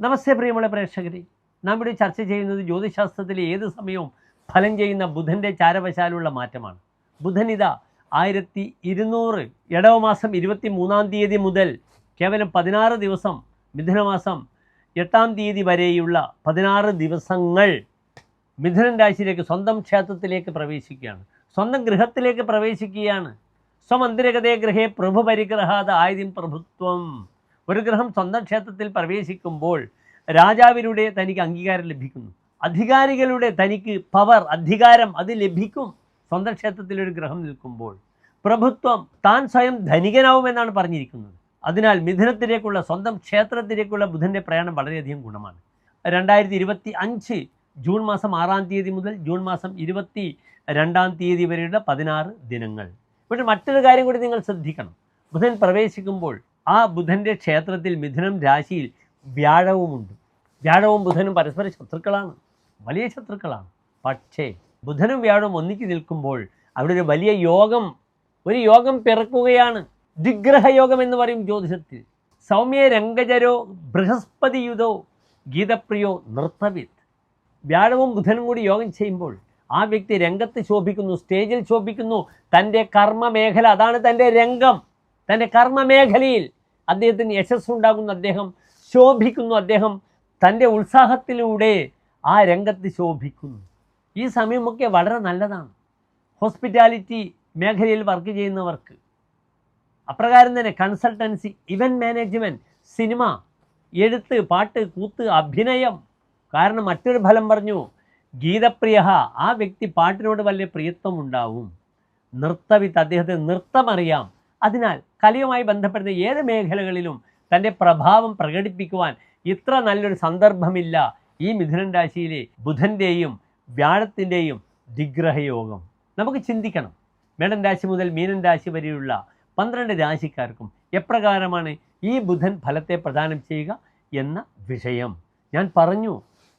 നമസ്തേ പ്രിയമുള്ള പ്രേക്ഷകരെ. നാം ഇവിടെ ചർച്ച ചെയ്യുന്നത് ജ്യോതിശാസ്ത്രത്തിലെ ഏത് സമയവും ഫലം ചെയ്യുന്ന ബുധന്റെ ചാരവശാലുള്ള മാറ്റമാണ്. ബുധൻ ഇതാ ആയിരത്തി ഇരുന്നൂറ് ഇടവമാസം ഇരുപത്തി മൂന്നാം തീയതി മുതൽ കേവലം പതിനാറ് ദിവസം മിഥുനമാസം എട്ടാം തീയതി വരെയുള്ള പതിനാറ് ദിവസങ്ങൾ മിഥുനൻ രാശിയിലേക്ക് സ്വന്തം ക്ഷേത്രത്തിലേക്ക് പ്രവേശിക്കുകയാണ്. സ്വന്തം ഗൃഹത്തിലേക്ക് പ്രവേശിക്കുകയാണ്. സ്വമന്ദിരഗതേ ഗൃഹേ പ്രഭു പരിഗ്രഹാത ആയുധം പ്രഭുത്വം. ഒരു ഗ്രഹം സ്വന്തം ക്ഷേത്രത്തിൽ പ്രവേശിക്കുമ്പോൾ രാജാവിലൂടെ തനിക്ക് അംഗീകാരം ലഭിക്കുന്നു. അധികാരികളുടെ തനിക്ക് പവർ അധികാരം അത് ലഭിക്കും. സ്വന്തം ക്ഷേത്രത്തിൽ ഒരു ഗ്രഹം നിൽക്കുമ്പോൾ പ്രഭുത്വം താൻ സ്വയം ധനികനാവുമെന്നാണ് പറഞ്ഞിരിക്കുന്നത്. അതിനാൽ മിഥുനത്തിലേക്കുള്ള സ്വന്തം ക്ഷേത്രത്തിലേക്കുള്ള ബുധന്റെ പ്രയാണം വളരെയധികം ഗുണമാണ്. രണ്ടായിരത്തി ഇരുപത്തി അഞ്ച് ജൂൺ മാസം ആറാം തീയതി മുതൽ ജൂൺ മാസം ഇരുപത്തി രണ്ടാം തീയതി വരെയുള്ള പതിനാറ് ദിനങ്ങൾ. പക്ഷേ മറ്റൊരു കാര്യം കൂടി നിങ്ങൾ ശ്രദ്ധിക്കണം. ബുധൻ പ്രവേശിക്കുമ്പോൾ ആ ബുധന്റെ ക്ഷേത്രത്തിൽ മിഥുനം രാശിയിൽ വ്യാഴവുമുണ്ട്. വ്യാഴവും ബുധനും പരസ്പര ശത്രുക്കളാണ്. വലിയ ശത്രുക്കളാണ്. പക്ഷേ ബുധനും വ്യാഴവും ഒന്നിച്ച് നിൽക്കുമ്പോൾ അവിടെ ഒരു വലിയ യോഗം ഒരു യോഗം പിറക്കുകയാണ്. ദിഗ്രഹയോഗം എന്ന് പറയും ജ്യോതിഷത്തിൽ. സൗമ്യ രംഗജരോ ബൃഹസ്പതിയുതോ ഗീതപ്രിയോ നൃത്തവിത്ത് വ്യാഴവും ബുധനും കൂടി യോഗം ചെയ്യുമ്പോൾ ആ വ്യക്തി രംഗത്ത് ശോഭിക്കുന്നു സ്റ്റേജിൽ ശോഭിക്കുന്നു. തന്റെ കർമ്മമേഖല അതാണ് തന്റെ രംഗം. തന്റെ കർമ്മമേഖലയിൽ അദ്ദേഹത്തിന് യശസ്സുണ്ടാകുന്നു അദ്ദേഹം ശോഭിക്കുന്നു അദ്ദേഹം തന്റെ ഉത്സാഹത്തിലൂടെ ആ രംഗത്ത് ശോഭിക്കുന്നു. ഈ സമയമൊക്കെ വളരെ നല്ലതാണ്. ഹോസ്പിറ്റാലിറ്റി മേഖലയിൽ വർക്ക് ചെയ്യുന്നവർക്ക്. അപ്രകാരം തന്നെ കൺസൾട്ടൻസി ഇവന്റ് മാനേജ്മെന്റ് സിനിമ എഴുത്ത് പാട്ട് കൂത്ത് അഭിനയം. കാരണം മറ്റൊരു ഫലം പറഞ്ഞു ഗീതപ്രിയ ആ വ്യക്തി പാട്ടിനോട് വലിയ പ്രിയത്വം ഉണ്ടാവും നൃത്തവിത്ത് അദ്ദേഹത്തിന് നൃത്തമറിയാം അതിനാൽ കലയുമായി ബന്ധപ്പെടുന്ന ഏത് മേഖലകളിലും തന്റെ പ്രഭാവം പ്രകടിപ്പിക്കുവാൻ ഇത്ര നല്ലൊരു സന്ദർഭമില്ല ഈ മിഥുനൻ രാശിയിലെ ബുധന്റെയും വ്യാഴത്തിന്റെയും ദിഗ്രഹയോഗം നമുക്ക് ചിന്തിക്കണം. മേടൻ രാശി മുതൽ മീനൻ രാശി വരെയുള്ള പന്ത്രണ്ട് രാശിക്കാർക്കും എപ്രകാരമാണ് ഈ ബുധൻ ഫലത്തെ പ്രദാനം ചെയ്യുക എന്ന വിഷയം. ഞാൻ പറഞ്ഞു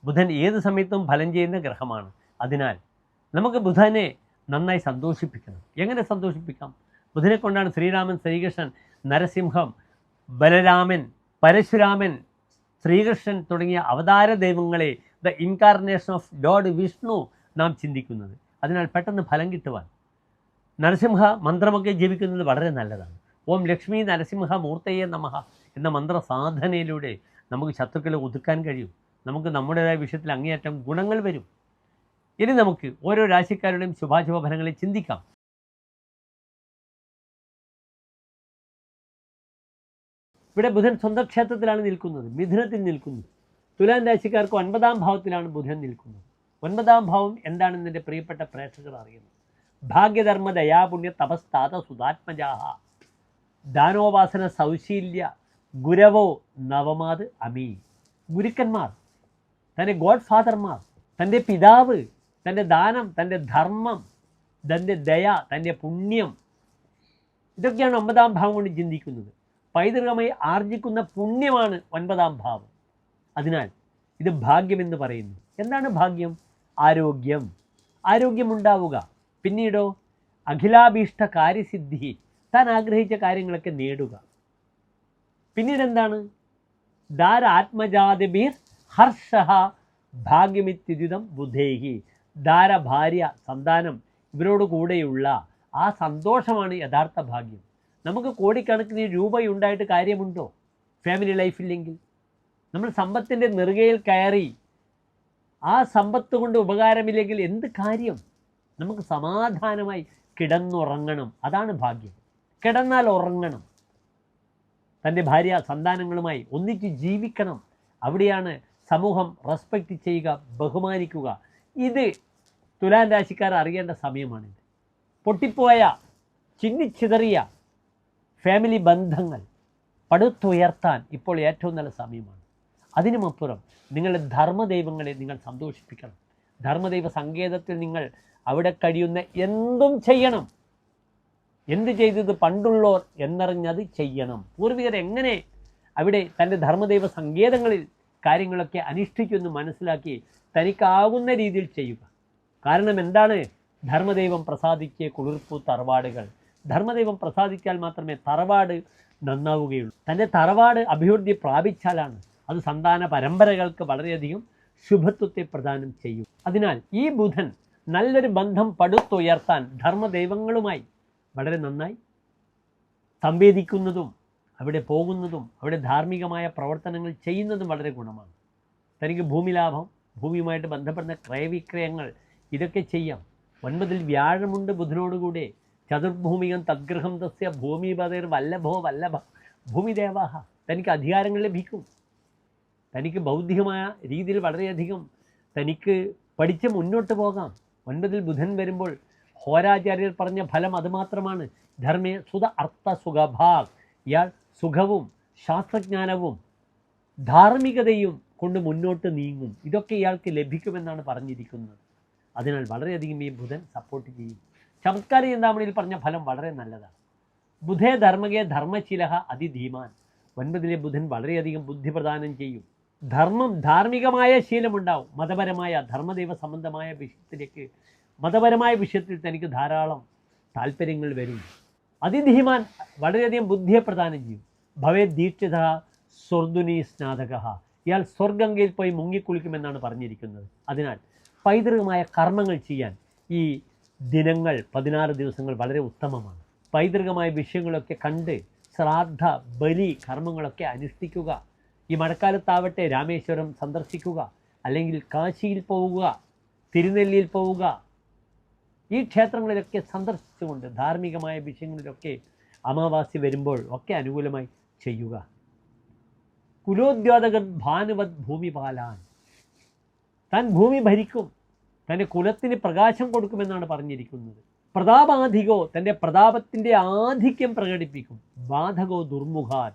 ബുധൻ ഏത് സമയത്തും ഫലം ചെയ്യുന്ന ഗ്രഹമാണ്. അതിനാൽ നമുക്ക് ബുധനെ നന്നായി സന്തോഷിപ്പിക്കണം. എങ്ങനെ സന്തോഷിപ്പിക്കാം? ബുധനെ കൊണ്ടാണ് ശ്രീരാമൻ ശ്രീകൃഷ്ണൻ നരസിംഹം ബലരാമൻ പരശുരാമൻ ശ്രീകൃഷ്ണൻ തുടങ്ങിയ അവതാര ദൈവങ്ങളെ the incarnation of god Vishnu നാം ചിന്തിക്കുന്നത്. അതിനാൽ പെട്ടെന്ന് ഫലം കിട്ടുവാൻ. നരസിംഹ മന്ത്രമൊക്കെ ജീവിക്കുന്നത് വളരെ നല്ലതാണ്. ഓം ലക്ഷ്മി നരസിംഹ മൂർത്തയെ നമഃ എന്ന മന്ത്ര സാധനയിലൂടെ നമുക്ക് ശത്രുക്കളെ ഒതുക്കാൻ കഴിയും. നമുക്ക് നമ്മുടേതായ വിഷയത്തിൽ അങ്ങേയറ്റം ഗുണങ്ങൾ വരും. ഇനി നമുക്ക് ഓരോ രാശിക്കാരുടെയും ശുഭാശുഭ ഫലങ്ങളെ ചിന്തിക്കാം. ഇവിടെ ബുധൻ സ്വന്തം ക്ഷേത്രത്തിലാണ് നിൽക്കുന്നത് മിഥുനത്തിൽ നിൽക്കുന്നു. തുലാം രാശിക്കാർക്ക് ഒൻപതാം ഭാവത്തിലാണ് ബുധൻ നിൽക്കുന്നത്. ഒൻപതാം ഭാവം എന്താണെന്ന് എന്റെ പ്രിയപ്പെട്ട പ്രേക്ഷകർ അറിയുന്നു. ഭാഗ്യധർമ്മ ദയാപുണ്യ തപസ്താത സുതാത്മജാഹ ദാനോപാസന സൗശീല്യ ഗുരവോ നവമാത് അമീ ഗുരുക്കന്മാർ തന്റെ ഗോഡ് ഫാദർമാർ തന്റെ പിതാവ് തന്റെ ദാനം തന്റെ ധർമ്മം തന്റെ ദയ തന്റെ പുണ്യം ഇതൊക്കെയാണ് ഒമ്പതാം ഭാവം കൊണ്ട് ചിന്തിക്കുന്നത്. പൈതൃകമായി ആർജിക്കുന്ന പുണ്യമാണ് ഒൻപതാം ഭാവം. അതിനാൽ ഇത് ഭാഗ്യമെന്ന് പറയുന്നു. എന്താണ് ഭാഗ്യം? ആരോഗ്യം. ആരോഗ്യമുണ്ടാവുക. പിന്നീടോ അഖിലാഭീഷ്ട കാര്യസിദ്ധി. താൻ ആഗ്രഹിച്ച കാര്യങ്ങളൊക്കെ നേടുക. പിന്നീട് എന്താണ് ദാരാത്മജാതിബീർ ഹർഷഹ ഭാഗ്യമിത്യുതം ബുധേഹി. ദാര ഭാര്യ സന്താനം ഇവരോട് കൂടെയുള്ള ആ സന്തോഷമാണ് യഥാർത്ഥ ഭാഗ്യം. നമുക്ക് കോടിക്കണക്കിന് രൂപയുണ്ടായിട്ട് കാര്യമുണ്ടോ? ഫാമിലി ലൈഫില്ലെങ്കിൽ നമ്മൾ സമ്പത്തിന്റെ നെറുകയിൽ കയറി ആ സമ്പത്ത് കൊണ്ട് ഉപകാരമില്ലെങ്കിൽ എന്ത് കാര്യം? നമുക്ക് സമാധാനമായി കിടന്നുറങ്ങണം. അതാണ് ഭാഗ്യം. കിടന്നാൽ ഉറങ്ങണം. തന്റെ ഭാര്യ സന്താനങ്ങളുമായി ഒന്നിച്ച് ജീവിക്കണം. അവിടെയാണ് സമൂഹം റെസ്പെക്റ്റ് ചെയ്യുക ബഹുമാനിക്കുക. ഇത് തുലാൻ രാശിക്കാർ അറിയേണ്ട സമയമാണിത്. പൊട്ടിപ്പോയ ചിന്നിച്ചിതറിയ ഫാമിലി ബന്ധങ്ങൾ പടുത്തുയർത്താൻ ഇപ്പോൾ ഏറ്റവും നല്ല സമയമാണ്. അതിനുമപ്പുറം നിങ്ങളുടെ ധർമ്മദൈവങ്ങളെ നിങ്ങൾ സന്തോഷിപ്പിക്കണം. ധർമ്മദൈവ സങ്കേതത്തിൽ നിങ്ങൾ അവിടെ കഴിയുന്ന എന്തും ചെയ്യണം. എന്ത് ചെയ്തത് പണ്ടുള്ളോർ എന്നറിഞ്ഞത് ചെയ്യണം. പൂർവികർ എങ്ങനെ അവിടെ തന്റെ ധർമ്മദൈവ സങ്കേതങ്ങളിൽ കാര്യങ്ങളൊക്കെ അനുഷ്ഠിക്കുമെന്ന് മനസ്സിലാക്കി തനിക്കാവുന്ന രീതിയിൽ ചെയ്യുക. കാരണം എന്താണ്? ധർമ്മദൈവം പ്രസാദിക്കിയ കുളിർപ്പു തറവാടുകൾ. ധർമ്മദൈവം പ്രസാദിച്ചാൽ മാത്രമേ തറവാട് നന്നാവുകയുള്ളൂ. തന്റെ തറവാട് അഭിവൃദ്ധി പ്രാപിച്ചാലാണ് അത് സന്താന പരമ്പരകൾക്ക് വളരെയധികം ശുഭത്വത്തെ പ്രദാനം ചെയ്യും. അതിനാൽ ഈ ബുധൻ നല്ലൊരു ബന്ധം പടുത്തുയർത്താൻ ധർമ്മദൈവങ്ങളുമായി വളരെ നന്നായി സംവേദിക്കുന്നതും അവിടെ പോകുന്നതും അവിടെ ധാർമ്മികമായ പ്രവർത്തനങ്ങൾ ചെയ്യുന്നതും വളരെ ഗുണമാണ്. തനിക്ക് ഭൂമി ലാഭം ഭൂമിയുമായിട്ട് ബന്ധപ്പെടുന്ന ക്രയവിക്രയങ്ങൾ ഇതൊക്കെ ചെയ്യാം. ഒൻപതിൽ വ്യാഴമുണ്ട് ബുധനോടുകൂടെ. ചതുർഭൂമികം തദ്ഗ്രഹം തസ്യ ഭൂമിപതേർ വല്ലഭോ. വല്ലഭ ഭൂമിദേവാഹ തനിക്ക് അധികാരങ്ങൾ ലഭിക്കും. തനിക്ക് ബൗദ്ധികമായ രീതിയിൽ വളരെയധികം തനിക്ക് പഠിച്ച് മുന്നോട്ട് പോകാം. ഒൻപതിൽ ബുധൻ വരുമ്പോൾ ഹോരാചാര്യർ പറഞ്ഞ ഫലം അതുമാത്രമാണ് ധർമ്മേ സുത അർത്ഥ സുഖഭാഗ്. ഇയാൾ സുഖവും ശാസ്ത്രജ്ഞാനവും ധാർമ്മികതയും കൊണ്ട് മുന്നോട്ട് നീങ്ങും. ഇതൊക്കെ ഇയാൾക്ക് ലഭിക്കുമെന്നാണ് പറഞ്ഞിരിക്കുന്നത്. അതിനാൽ വളരെയധികം ഈ ബുധൻ സപ്പോർട്ട് ചെയ്യും ചമത്കാര ചിന്താമണിയിൽ പറഞ്ഞ ഫലം വളരെ നല്ലതാണ്. ബുധേ ധർമ്മകേ ധർമ്മശിലഹ അതിധീമാൻ. ഒൻപതിലെ ബുധൻ വളരെയധികം ബുദ്ധി പ്രദാനം ചെയ്യും. ധർമ്മം ധാർമ്മികമായ ശീലമുണ്ടാവും. മതപരമായ ധർമ്മദൈവ സംബന്ധമായ വിഷയത്തിലേക്ക് മതപരമായ വിഷയത്തിൽ തനിക്ക് ധാരാളം താല്പര്യങ്ങൾ വരും. അതിധീമാൻ വളരെയധികം ബുദ്ധിയെ പ്രദാനം ചെയ്യും. ഭവേ ദീക്ഷിത സ്വർദുനി സ്നാതക. ഇയാൾ സ്വർഗംഗയിൽ പോയി മുങ്ങിക്കുളിക്കുമെന്നാണ് പറഞ്ഞിരിക്കുന്നത്. അതിനാൽ പൈതൃകമായ കർമ്മങ്ങൾ ചെയ്യാൻ ഈ ദിനങ്ങൾ പതിനാറ് ദിവസങ്ങൾ വളരെ ഉത്തമമാണ്. പൈതൃകമായ വിഷയങ്ങളൊക്കെ കണ്ട് ശ്രാദ്ധ ബലി കർമ്മങ്ങളൊക്കെ അനുഷ്ഠിക്കുക ഈ മഴക്കാലത്താവട്ടെ രാമേശ്വരം സന്ദർശിക്കുക അല്ലെങ്കിൽ കാശിയിൽ പോവുക തിരുനെല്ലിയിൽ പോവുക ഈ ക്ഷേത്രങ്ങളിലൊക്കെ സന്ദർശിച്ചുകൊണ്ട് ധാർമ്മികമായ വിഷയങ്ങളിലൊക്കെ അമാവാസി വരുമ്പോൾ ഒക്കെ അനുകൂലമായി ചെയ്യുക. കുലോദ്യോതകൻ ഭാനുവത് ഭൂമിപാലാൻ. താൻ ഭൂമി ഭരിക്കും. തന്റെ കുലത്തിന് പ്രകാശം കൊടുക്കുമെന്നാണ് പറഞ്ഞിരിക്കുന്നത്. പ്രതാപാധികോ തന്റെ പ്രതാപത്തിന്റെ ആധിക്യം പ്രകടിപ്പിക്കും. ബാധകോ ദുർമുഖാൻ.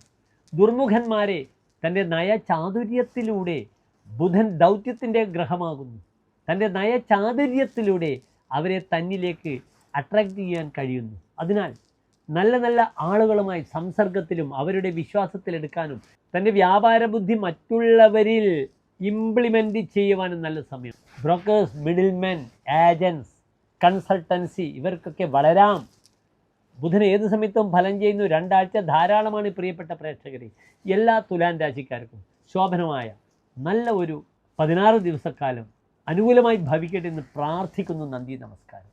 ദുർമുഖന്മാരെ തന്റെ നയചാതുര്യത്തിലൂടെ ബുധൻ ദൗത്യത്തിന്റെ ഗ്രഹമാകുന്നു. തന്റെ നയചാതുര്യത്തിലൂടെ അവരെ തന്നിലേക്ക് അട്രാക്റ്റ് ചെയ്യാൻ കഴിയുന്നു. അതിനാൽ നല്ല നല്ല ആളുകളുമായി സംസർഗത്തിലും അവരുടെ വിശ്വാസത്തിലെടുക്കാനും തന്റെ വ്യാപാര ബുദ്ധി മറ്റുള്ളവരിൽ ഇംപ്ലിമെന്റ് ചെയ്യുവാനും നല്ല സമയം. ബ്രോക്കേഴ്സ് മിഡിൽമെൻ ഏജൻസ് കൺസൾട്ടൻസി ഇവർക്കൊക്കെ വളരാം. ബുധൻ ഏത് സമയത്തും ഫലം ചെയ്യുന്നു. രണ്ടാഴ്ച ധാരാളമാണ് പ്രിയപ്പെട്ട പ്രേക്ഷകരെ. എല്ലാ തുലാൻ രാശിക്കാർക്കും ശോഭനമായ നല്ല ഒരു പതിനാറ് ദിവസക്കാലം അനുകൂലമായി ഭവിക്കട്ടെ എന്ന് പ്രാർത്ഥിക്കുന്നു. നന്ദി നമസ്കാരം.